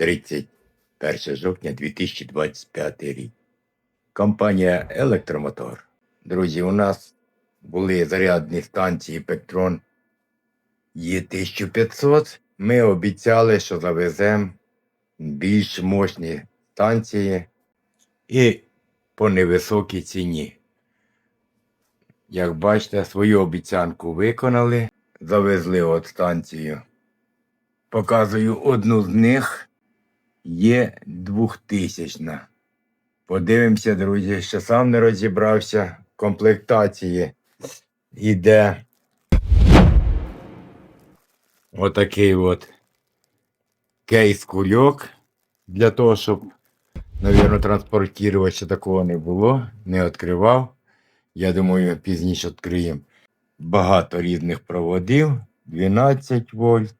31 жовтня 2025 рік. Компанія Електромотор. Друзі, у нас були зарядні станції Пектрон Є1500. Ми обіцяли, що завеземо більш мощні станції і по невисокій ціні. Як бачите, свою обіцянку виконали, завезли от станцію. Показую одну з них є двохтисячна. Подивимося, друзі, ще сам не розібрався. В комплектації іде отакий от кейс кульок для того, щоб, навірно, транспортувати такого не було, не відкривав. Я думаю, пізніше відкриємо. Багато різних проводів, 12 вольт.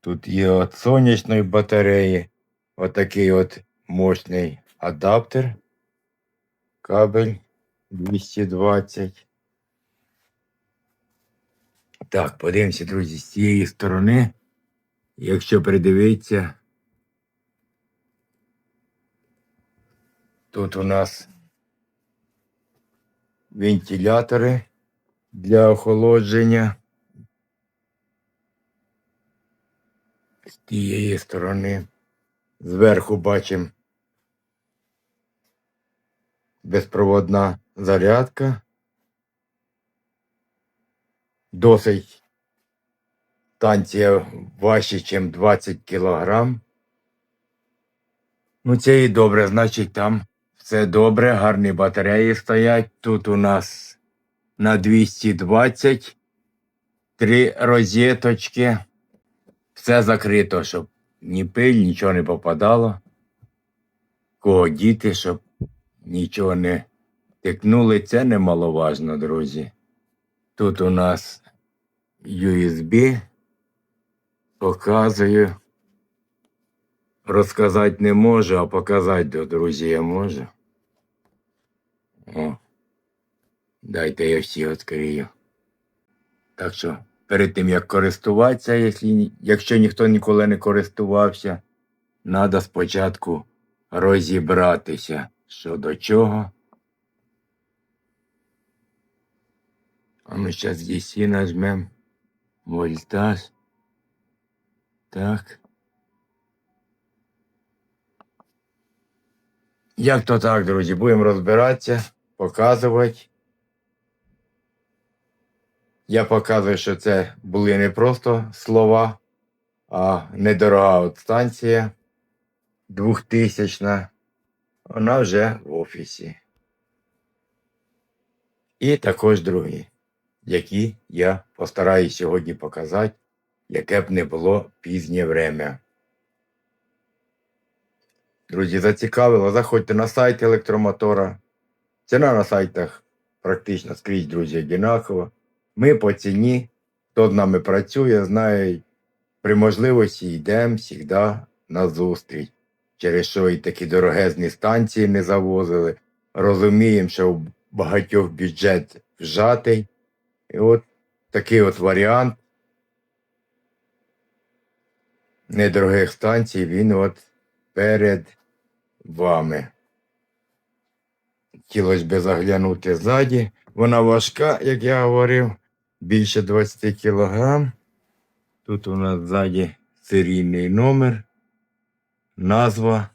Тут є от сонячної батареї, отакий от мощний адаптер, кабель 220. Так, подивимося, друзі, з цієї сторони, якщо придивитися, тут у нас вентилятори для охолодження. З тієї сторони. Зверху бачимо безпроводна зарядка. Досить станція важче, ніж 20 кілограм. Ну, це і добре, значить там все добре, гарні батареї стоять. Тут у нас на 220 три розеточки. Все закрито, щоб ні пиль, нічого не попадало. Кого діти, щоб нічого не тикнули, це немаловажно, друзі. Тут у нас USB. Показую. Розказати не можу, а показати, до друзі, я можу. О. Дайте я всі відкрию. Так що перед тим як користуватися, якщо, якщо ніхто ніколи не користувався, треба спочатку розібратися, що до чого. А ми зараз DC нажмемо. Вольтаж. Так. Як то так, друзі, будемо розбиратися, показувати. Я показую, що це були не просто слова, а недорога от станція двохтисячна. Вона вже в офісі. І також другі, які я постараюсь сьогодні показати, яке б не було пізнє время. Друзі, зацікавило, заходьте на сайт електромотора. Ціна на сайтах практично скрізь, друзі, одинакова. Ми по ціні, хто з нами працює, знає, при можливості йдемо завжди на зустріч. Через що і такі дорогезні станції не завозили. Розуміємо, що у багатьох бюджет вжатий. І от такий от варіант недорогих станцій, він от перед вами. Хотілося б заглянути ззаді. Вона важка, як я говорив, більше 20 кг. Тут у нас ззаді серійний номер, назва.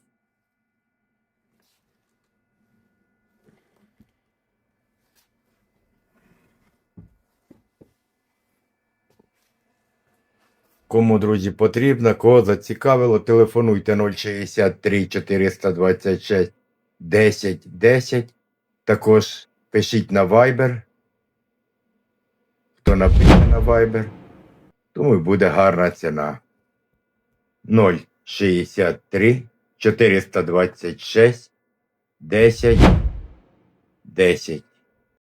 Кому, друзі, потрібно, кого зацікавило, телефонуйте 063 426 10 10. Також пишіть на Viber. Хто напише на Viber, тому й буде гарна ціна. 063 426 10 10.